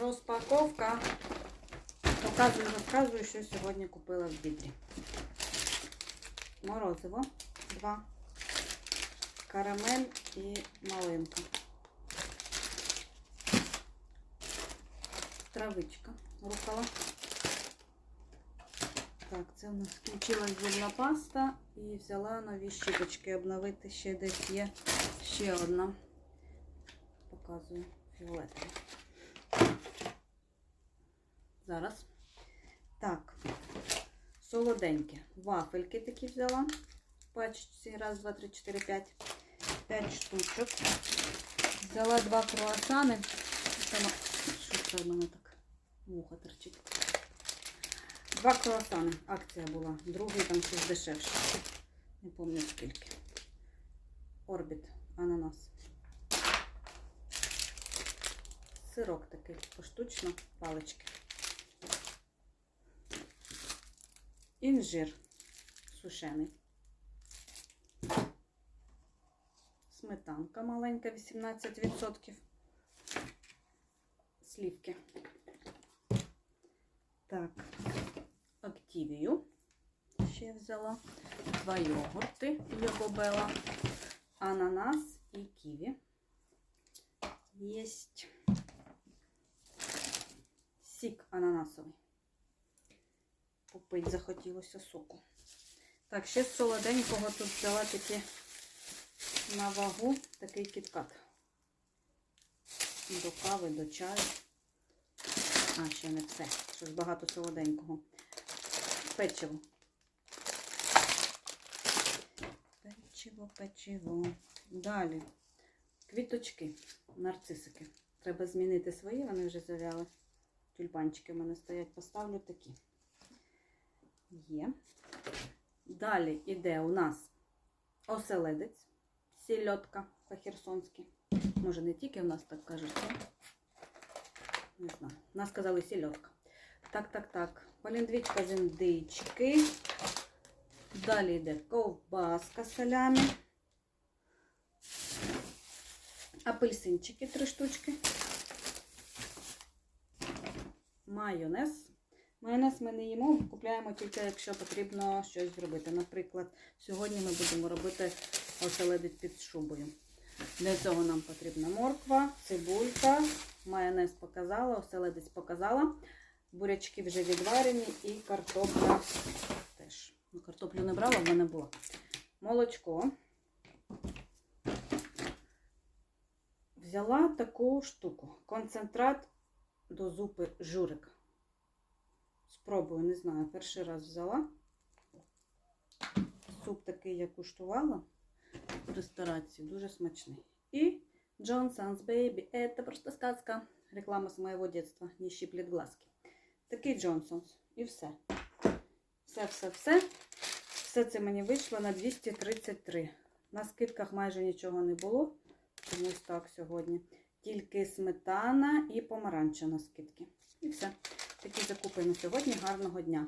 Розпаковка. Показую, розказую, що сьогодні купила в бідрі. Морозиво 2. Карамель і малинка. Травичка рукала. Так, це в нас скінчилась зубна паста і взяла нові щіточки. Обновити ще десь є ще одна. Показую фіолетову. Зараз. Так, солоденькі. Вафельки такі взяла. Пачці. Раз, два, три, чотири, п'ять. П'ять штучок. Взяла два круасани. Там, що це в мене так? Вуха торчить. Два круасани. Акція була. Другий там щось дешевше. Не пам'ятаю скільки. Орбіт, ананас. Сирок такий поштучно, палички. Інжир сушений. Сметанка маленька, 18%. Слівки. Так, активію ще взяла. Два йогурти йогобела, ананас і ківі. Єсть сік ананасовий. Попить захотілося соку. Так, ще з солоденького тут взяла такі на вагу такий кіткат. До кави, до чаю. А, ще не все. Щось багато солоденького. Печиво. Печиво, печиво. Далі. Квіточки, нарцисики. Треба змінити свої, вони вже завяли. Тюльпанчики в мене стоять, поставлю такі. Є. Далі йде у нас оселедець, сільотка по-херсонськи. Може, не тільки в нас так кажуть. Не знаю. Нас сказали сільотка. Так, так, так. Поліндвічка з індички. Далі йде ковбаска салямі. Апельсинчики три штучки. Майонез. Майонез ми не їмо, купляємо тільки, якщо потрібно щось зробити. Наприклад, сьогодні ми будемо робити оселедець під шубою. Для цього нам потрібна морква, цибулька, майонез показала, оселедець показала. Бурячки вже відварені і картопля теж. Ну, картоплю не брала, в мене була. Молочко. Взяла таку штуку. Концентрат до зупи журик. Спробую, не знаю, перший раз взяла. Суп такий я куштувала в ресторації, дуже смачний. І Johnson's Baby. Это просто сказка. Реклама з моєго дитинства. Не щиплет глазки. Такий Johnson's. І все. Все, все, це мені вийшло на 233. На скидках майже нічого не було. Чомусь так сьогодні. Тільки сметана і помаранча на скидки. І все. Такі закупи на сьогодні. Гарного дня!